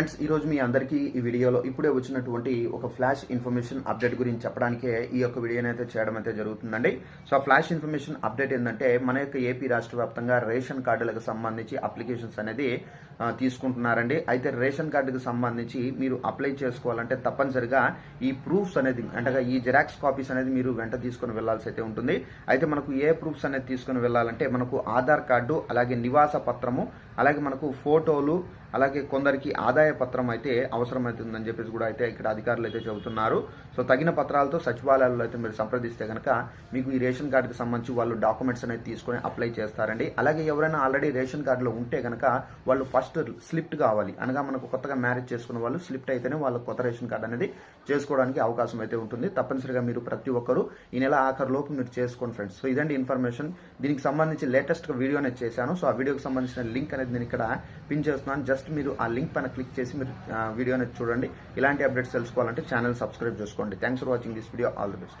Friends ఈ రోజు మీ అందరికీ ఈ వీడియోలో ఇప్పుడే వచ్చినటువంటి ఒక ఫ్లాష్ ఇన్ఫర్మేషన్ అప్డేట్ గురించి చెప్పడానికే ఈ యొక్క వీడియోని అయితే చేయడం అయితే జరుగుతుందండి. సో ఆ ఫ్లాష్ ఇన్ఫర్మేషన్ అప్డేట్ ఏంటంటే మన యొక్క ఏపీ రాష్ట్ర వ్యాప్తంగా రేషన్ కార్డులకు సంబంధించి అప్లికేషన్స్ అనేది తీసుకుంటున్నారండి. అయితే రేషన్ కార్డుకు సంబంధించి మీరు అప్లై చేసుకోవాలంటే తప్పనిసరిగా ఈ ప్రూఫ్స్ అనేది అంటే ఈ జెరాక్స్ కాపీస్ అనేది మీరు వెంట తీసుకుని వెళ్ళాల్సి అయితే ఉంటుంది. అయితే మనకు ఏ ప్రూఫ్స్ అనేది తీసుకుని వెళ్ళాలంటే మనకు ఆధార్ కార్డు అలాగే నివాస పత్రము అలాగే మనకు ఫోటోలు అలాగే కొందరికి ఆదాయ పత్రం అయితే అవసరమవుతుందని చెప్పేసి కూడా అయితే ఇక్కడ అధికారులు అయితే చెబుతున్నారు. సో తగిన పత్రాలతో సచివాలయాల్లో అయితే మీరు సంప్రదిస్తే కనుక మీకు ఈ రేషన్ కార్డుకి సంబంధించి వాళ్ళు డాక్యుమెంట్స్ అనేది తీసుకొని అప్లై చేస్తారండి. అలాగే ఎవరైనా ఆల్రెడీ రేషన్ కార్డులో ఉంటే కనుక వాళ్ళు ఫస్ట్ స్లిప్ట్ కావాలి. అనగా మనకు కొత్తగా మ్యారేజ్ చేసుకున్న వాళ్ళు స్లిప్ట్ అయితేనే వాళ్ళ కొత్త రేషన్ కార్డు అనేది చేసుకోవడానికి అవకాశం అయితే ఉంటుంది. తప్పనిసరిగా మీరు ప్రతి ఒక్కరు ఈ నెల ఆఖరిలోపు మీరు చేసుకోండి ఫ్రెండ్స్. సో ఇదండి ఇన్ఫర్మేషన్. దీనికి సంబంధించి లేటెస్ట్గా వీడియో అనేది చేశాను. సో ఆ వీడియోకి సంబంధించిన లింక్ అనేది నేను ఇక్కడ పిన్ చేస్తున్నాను. జస్ట్ మీరు ఆ లింక్ పైన క్లిక్ చేసి మీరు వీడియో అనేది చూడండి. ఇలాంటి అప్డేట్స్ తెలుసుకోవాలంటే ఛానల్ సబ్స్క్రైబ్ చేసుకోండి. Thanks for watching this video all the best